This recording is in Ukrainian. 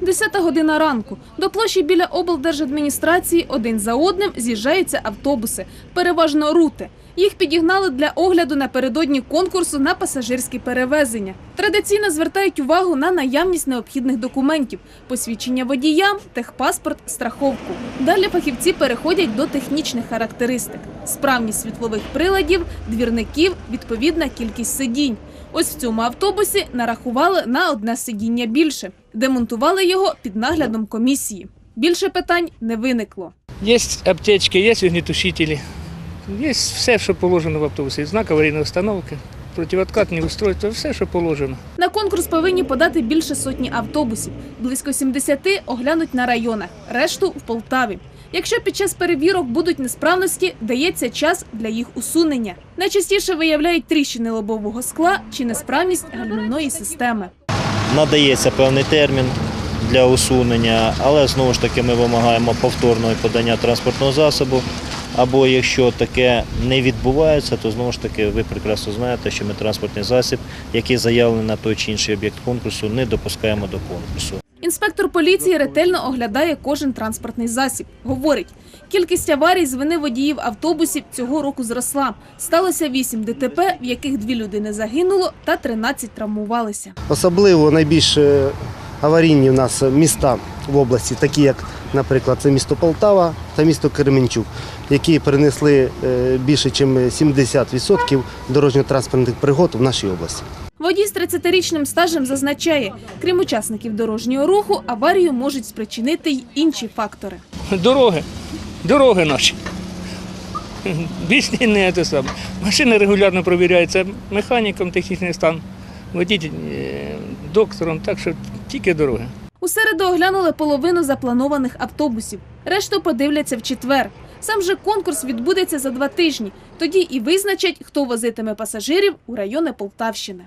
Десята година ранку. До площі біля облдержадміністрації один за одним з'їжджаються автобуси, переважно рути. Їх підігнали для огляду напередодні конкурсу на пасажирські перевезення. Традиційно звертають увагу на наявність необхідних документів, посвідчення водіям, техпаспорт, страховку. Далі фахівці переходять до технічних характеристик: справність світлових приладів, двірників, відповідна кількість сидінь. Ось в цьому автобусі нарахували на одне сидіння більше. Демонтували його під наглядом комісії. Більше питань не виникло. Есть аптечки, есть огнетушители, есть все, що положено в автобусі. Знак аварійної установки, противооткатні устройства, все, що положено. На конкурс повинні подати більше сотні автобусів. Близько 70 оглянуть на районах, решту в Полтаві. Якщо під час перевірок будуть несправності, дається час для їх усунення. Найчастіше виявляють тріщини лобового скла чи несправність гальмівної системи. надається певний термін для усунення, але знову ж таки ми вимагаємо повторного подання транспортного засобу. Або якщо таке не відбувається, то знову ж таки ви прекрасно знаєте, що ми транспортний засіб, який заявлений на той чи інший об'єкт конкурсу, не допускаємо до конкурсу. Інспектор поліції ретельно оглядає кожен транспортний засіб. Говорить, кількість аварій з вини водіїв автобусів цього року зросла. Сталося 8 ДТП, в яких дві людини загинуло та 13 травмувалися. Особливо найбільш е, аварійні в нас міста в області, такі як, наприклад, це місто Полтава та місто Кременчук, які принесли е, більше, ніж 70% дорожньо-транспортних пригод в нашій області. Водій з 30-річним стажем зазначає, крім учасників дорожнього руху, аварію можуть спричинити й інші фактори. Дороги, дороги наші. Більш не те саме. Машина регулярно перевіряється механіком, технічний стан, водій е, доктором, так що тільки дороги. У середу оглянули половину запланованих автобусів. Решту подивляться в четвер. Сам же конкурс відбудеться за два тижні. Тоді і визначать, хто возитиме пасажирів у райони Полтавщини.